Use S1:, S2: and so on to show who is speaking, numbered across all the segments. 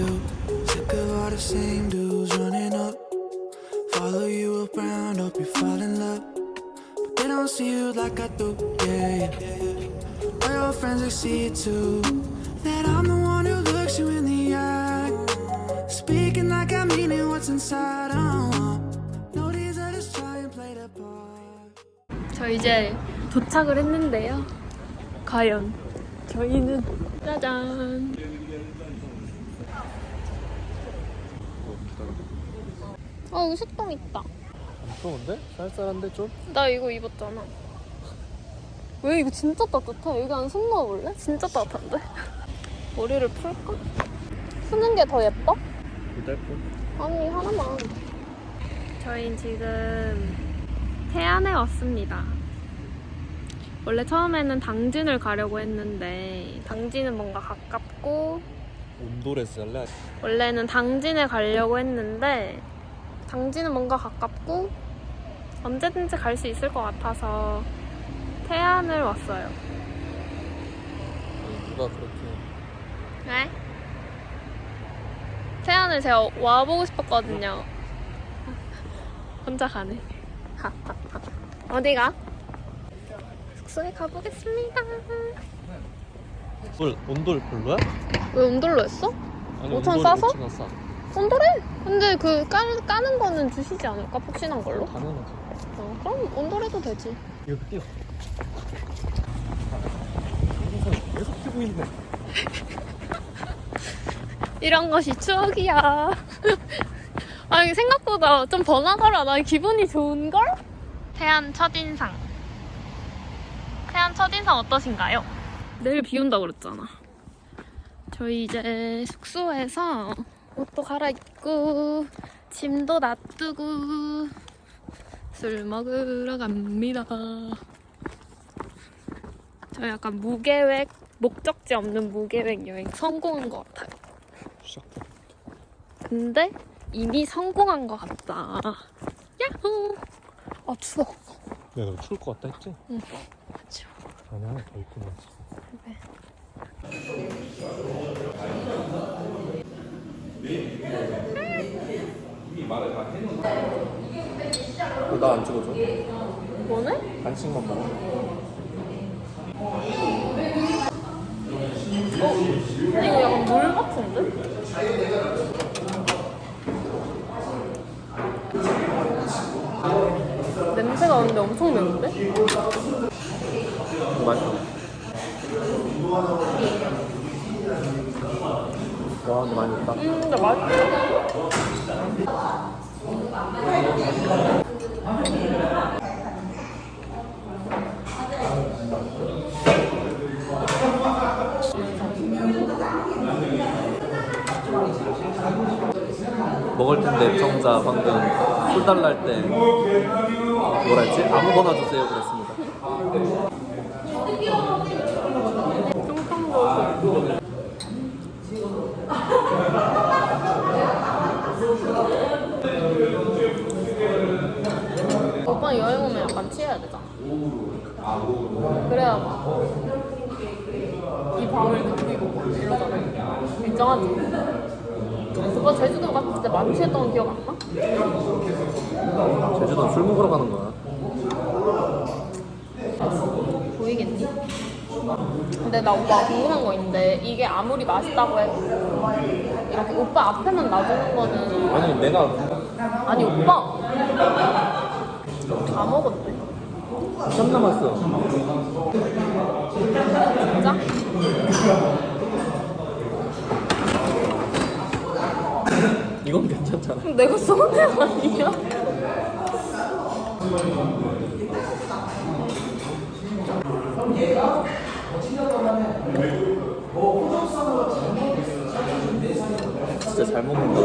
S1: you. Sick of all the same dudes running up. Follow you around, hope you fall in love. But they don't see you like I do, yeah. yeah. All your friends, they see it too. That I'm the one who looks you in the eye. Speaking like I mean it, what's inside. Uh, no, these others try and play the part.
S2: 저 이제 도착을 했는데요. 과연 저희는 짜잔. 어 여기 식당 있다.
S3: 좋은데? 쌀쌀한데 좀?
S2: 나 이거 입었잖아. 왜 이거 진짜 따뜻해? 여기 안손 넣어볼래? 진짜 따뜻한데? 머리를 풀까? 푸는 게 더 예뻐?
S3: 이달뿐
S2: 아니 하나만. 저희 지금 태안에 왔습니다. 원래 처음에는 당진을 가려고 했는데 당진은 뭔가 가깝고
S3: 온돌에서 잘래?
S2: 원래는 당진에 가려고 했는데 당진은 뭔가 가깝고 언제든지 갈 수 있을 것 같아서 태안을 왔어요.
S3: 누가 그렇게
S2: 왜? 태안을 제가 와보고 싶었거든요. 혼자 가네. 어디가? 숙소에 가보겠습니다.
S3: 온돌, 온돌 별로야?
S2: 왜 온돌로 했어?
S3: 아니
S2: 5천
S3: 온돌이
S2: 싸서?
S3: 5천 원 싸.
S2: 온돌해? 근데 그 까, 까는 거는 주시지 않을까? 폭신한 걸로?
S3: 당연하지
S2: 어, 그럼 온돌해도 되지.
S3: 이거 뛰어 항상 계속 뛰고 있네
S2: 이런 것이 추억이야. 아니 생각보다 좀 번화가라 나 기분이 좋은걸? 태안 첫인상. 태안 첫인상 어떠신가요? 내일 비 온다 그랬잖아. 저희 이제 숙소에서 옷도 갈아입고 짐도 놔두고 술 먹으러 갑니다. 저 약간 무계획 목적지 없는 무계획 여행 성공한 것 같아요. 근데 이미 성공한 것 같다. 야호! 아 추워.
S3: 내가 너 추울 것 같다 했지?
S2: 추워.
S3: 아니 하나 더 입고 나지 나안 찍어줘?
S2: 뭐네?
S3: 간식만 먹어
S2: 이거 약간 물 같은데? 냄새가 근데 엄청 매운데?
S3: 맛있어 와 근데 많이 있다
S2: 음, 근데 맛있어.
S3: 먹을 텐데 정자 방금 술 달랄 때 뭐라 했지? 아무거나 주세요 그랬습니다
S2: 오빠 여행 오면 약간 취해야 되잖아. 그래야 막 이 밤을 느끼고 이러잖아. 인정하지? 오빠 제주도 갔을 때 많이 취했던 거 기억 안 나?
S3: 제주도 술 먹으러 가는 거야
S2: 보이겠니? 근데 나 오빠 궁금한 거 있는데 이게 아무리 맛있다고 해도 이렇게 오빠 앞에만 놔두는 거는
S3: 아니 내가
S2: 아니 오빠 다 먹었대
S3: 참 남았어
S2: 진짜?
S3: 이건
S2: 내가 쏘는 애 아니야?
S3: 진짜 잘 먹는다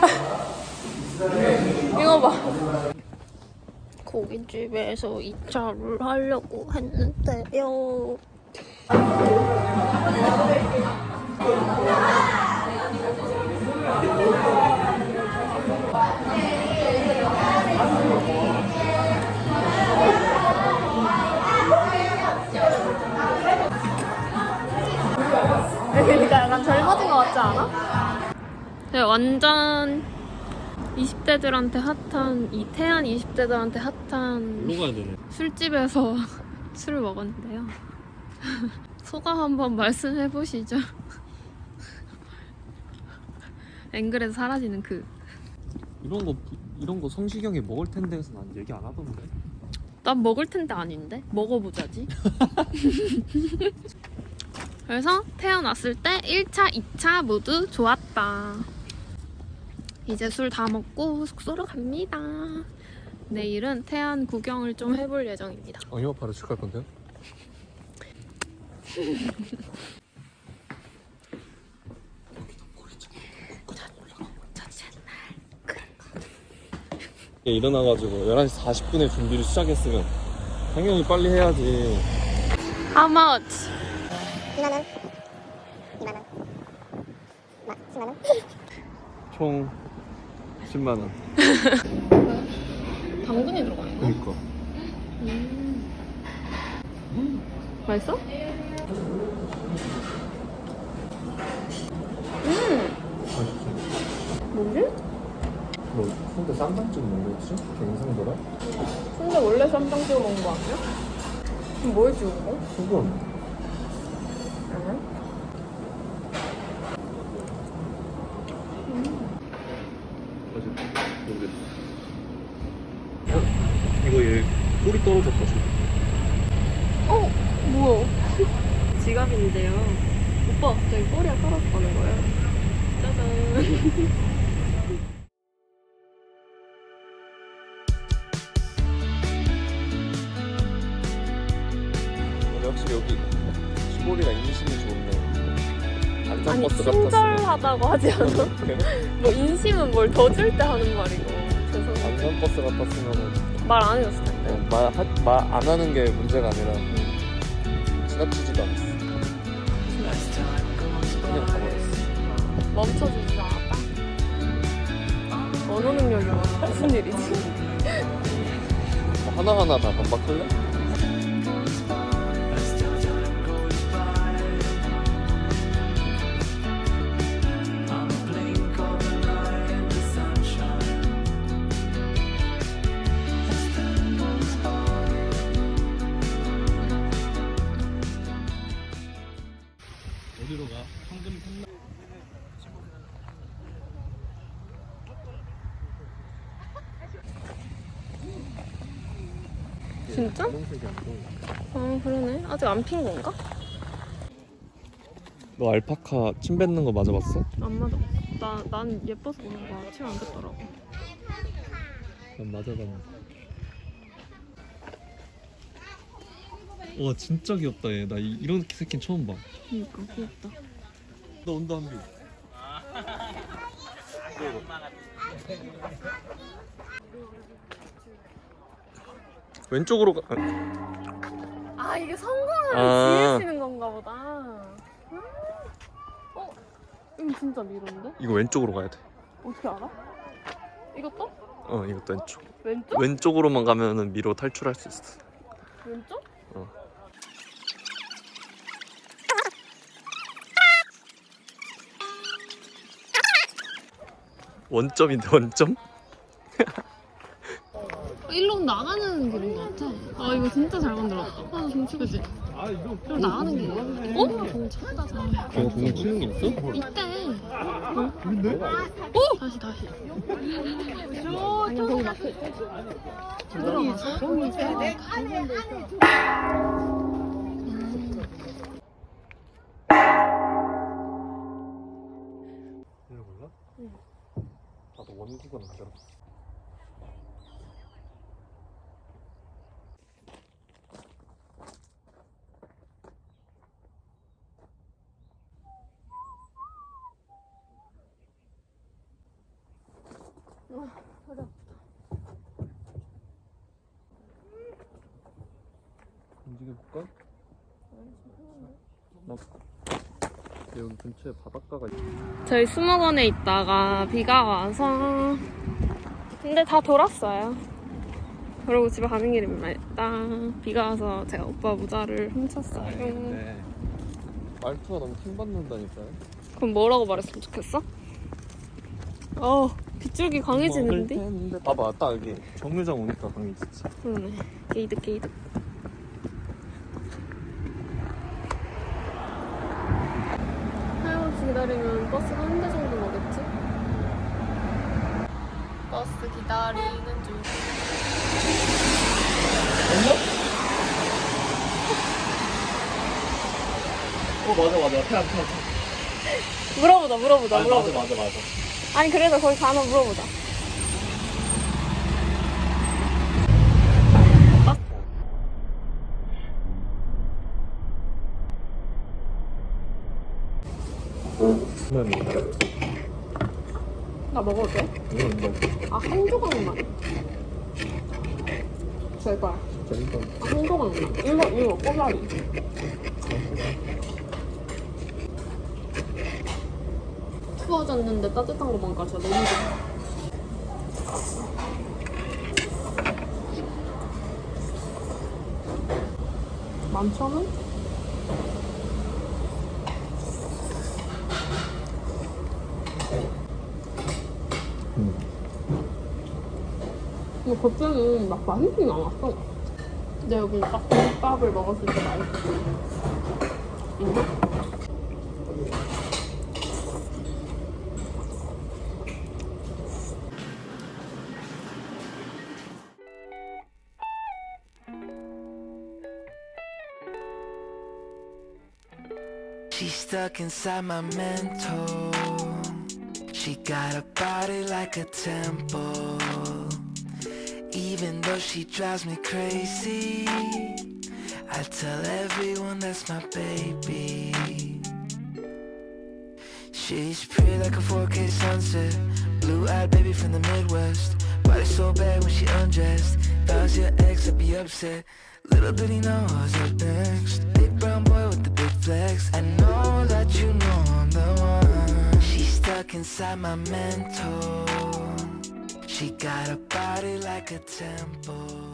S2: 이거 봐. 고깃집에서 2차를 하려고 했는데요 그러니까 약간 젊어진 것 같지 않아? 네, 완전 20대들한테 핫한 이 태안 20대들한테 핫한 술집에서 술을 먹었는데요. 소감 한번 말씀해 보시죠. 앵글에서 사라지는 그.
S3: 이런 거 이런 거 성시경이 먹을 텐데 해서 난 얘기 안 하던데.
S2: 난 먹을 텐데 아닌데? 먹어보자지. 그래서 태어났을 때 1차, 2차 모두 좋았다. 이제 술 다 먹고 숙소로 갑니다. 내일은 태안 구경을 좀 해볼 예정입니다.
S3: 얼마 바로 출갈 건데요? 일어나가지고 11시 40분에 준비를 시작했으면 당연히 빨리 해야지.
S2: How much?
S4: 2만원. 2만원. 10만원?
S3: 총 10만원.
S2: 당근이 들어가 있나?
S3: 그니까.
S2: 맛있어?
S3: 맛있지
S2: 뭐지?
S3: 너 근데 쌈장찌개 먹었지? 갱상도라?
S2: 근데 원래 쌈장 찍어 먹는 거 아니야? 그럼 뭘 찍어 먹어?
S3: 소금 아직 모르겠어 어? 이거 얘 꼬리 떨어졌다 지금
S2: 어? 뭐야? 지갑인데요. 오빠 갑자기 꼬리가 떨어졌다는 거예요. 짜잔.
S3: 확실히 여기 시골이라 인심이 좋네
S2: 아니
S3: 같았어
S2: 친절하다고 하지 않아? 뭐 인심은 뭘 더 줄 때 하는 말이고. 죄송해요.
S3: 안산버스 같았으면
S2: 말 안 해줬을 텐데.
S3: 말안 하는 게 문제가 아니라 지나치지도 않았어 그냥 가버렸어
S2: 멈춰주지도 않았다. 언어 능력이 무슨 일이지?
S3: 뭐 하나 하나 다 반박할래? 어디로 가? 황금 산나
S2: 진짜? 아 그러네. 아직 안 핀 건가?
S3: 너 알파카 침 뱉는 거 맞아봤어?
S2: 안 맞아. 나, 난 예뻐서 보는 거야. 침안 뱉더라고.
S3: 난 맞아봤는데 와 진짜 귀엽다 얘나 이런 새끼는 처음 봐
S2: 그니까 귀엽다.
S3: 너 온다 한비 왼쪽으로 가
S2: 아 이게 성공하면
S3: 아.
S2: 지으시는 건가 보다. 음. 어? 이거 진짜 미로인데?
S3: 이거 왼쪽으로 가야
S2: 어떻게 알아? 이것도?
S3: 돼어 이것도 왼쪽
S2: 왼쪽?
S3: 왼쪽으로만 가면은 미로 탈출할 수 있어
S2: 왼쪽?
S3: 원점인데 원점?
S2: 일로 나가는 길인 것 같아. 아 이거 진짜 잘 만들었다. 아 정치 그지? 일로 나가는 길. 어? 정치다 잘.
S3: 공을 치는 게 있어?
S2: 이때. 어? 근데? 어? 다시 다시. 아니 거기 있대. 들어가
S3: 원국은 안 들어 움직여볼까? 나 여기 근처에 바닷가가 있
S2: 저희 수목원에 있다가 비가 와서 근데 다 돌았어요. 그러고 집에 가는 길입니다. 비가 와서 제가 오빠 모자를 훔쳤어요.
S3: 네. 말투가 너무 킹받는다니까요
S2: 그럼 뭐라고 말했으면 좋겠어? 어 빗줄기 강해지는데?
S3: 봐봐, 딱 여기 정류장 오니까 강해지지.
S2: 그러네 게이득 게이득 하염없이 기다리면 버스가 한 대 정도 오겠지? 버스 기다리는 중
S3: 어, 맞아, 맞아. 태양, 태양.
S2: 물어보자 물어보자 물어보자
S3: 맞아, 맞아, 맞아.
S2: 아니 그래도 거기 가면 물어보자
S3: 면
S2: 나 먹어도 돼?
S3: 이건 뭐,
S2: 아 한 조각만 제발
S3: 재밌다.
S2: 아, 한 조각만 이거 이거 꼬다리 추워졌는데 따뜻한 거 먹으니까 진짜 너무 좋다 만천 원? 근데 갑자기 막 맛있진 않았어. 근데 여기 딱 국밥을 먹었을 때 맛있어. 응?
S1: She's stuck inside my mental. She got a body like a temple. Even though she drives me crazy, I tell everyone that's my baby. She's pretty like a 4K sunset. Blue eyed baby from the Midwest. Body so bad when she undressed. If was your ex, I'd be upset. Little did he know I was up next. Big brown boy with the big flex. I know that you know I'm the one. She's stuck inside my mental. She got a body like a temple.